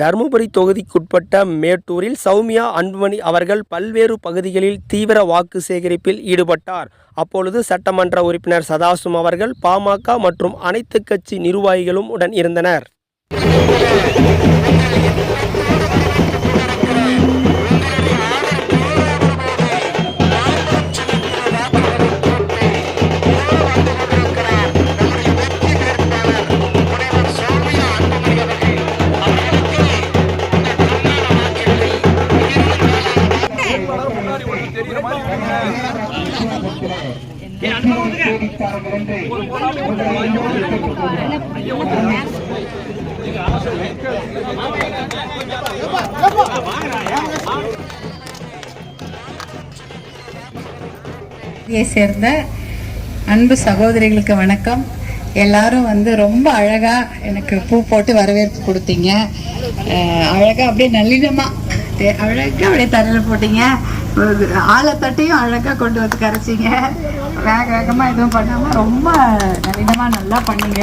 தருமபுரி தொகுதிக்குட்பட்ட மேட்டூரில் சௌமியா அன்புமணி அவர்கள் பல்வேறு பகுதிகளில் தீவிர வாக்கு சேகரிப்பில் ஈடுபட்டார். அப்பொழுது சட்டமன்ற உறுப்பினர் சதாசும் அவர்கள் பாமக மற்றும் அனைத்து கட்சி நிர்வாகிகளும் உடன் இருந்தனர். இதை சேர்ந்த அன்பு சகோதரிகளுக்கு வணக்கம். எல்லாரும் வந்து ரொம்ப அழகா எனக்கு பூ போட்டு வரவேற்பு கொடுத்தீங்க. அழகாக அழகா அப்படியே நல்லிடமா அழகாக அழகா அப்படியே தரையில் போட்டீங்க. ஒரு ஆளை தட்டையும் அழகா கொண்டு வந்து கரைச்சிங்க. வேக வேகமா எதுவும் பண்ணாம ரொம்ப நல்லிடமா நல்லா பண்ணீங்க.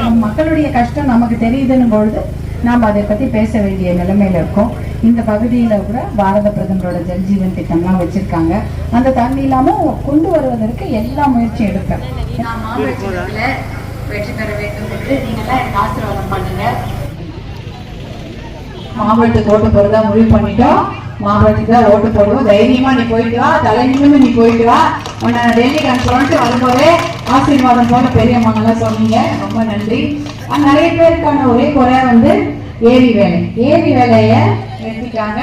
நம்ம மக்களுடைய கஷ்டம் நமக்கு தெரியுதுன்னும் பொழுது நாம் அதை பற்றி பேச வேண்டிய நிலைமையில இருக்கோம். இந்த பகுதியில் கூட பாரத பிரதமரோட ஜல்ஜீவன் திட்டம்லாம் வச்சிருக்காங்க. அந்த தண்ணி இல்லாமல் கொண்டு வருவதற்கு எல்லா முயற்சியும் எடுப்பேன். வெற்றி பெற வேண்டும் என்று எனக்கு ஆசீர்வாதம் பண்ணுங்க. மாவட்டத்துக்கு ஓட்டு போறதா முடிவு பண்ணிட்டோம். மாவட்டத்துக்கு தான் ஓட்டு போடுவோம். தைரியமா நீ போயிட்டு வா தலை நீ போயிட்டு வா. உன்னை டெல்லிக்கு அனுப்பிட்டு வரும்போதே ஆசீர்வாதம் போல பெரியம்மாங்கெல்லாம் சொன்னீங்க. ரொம்ப நன்றி. நிறைய பேருக்கான ஒரே குறை வந்து ஏரி வேலை. ஏரி வேலையை நிறுத்திட்டாங்க.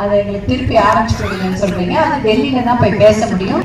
அதை எங்களுக்கு திருப்பி ஆரம்பிச்சு கொடுங்கன்னு சொல்றீங்க. அது டெல்லியில தான் போய் பேச முடியும்.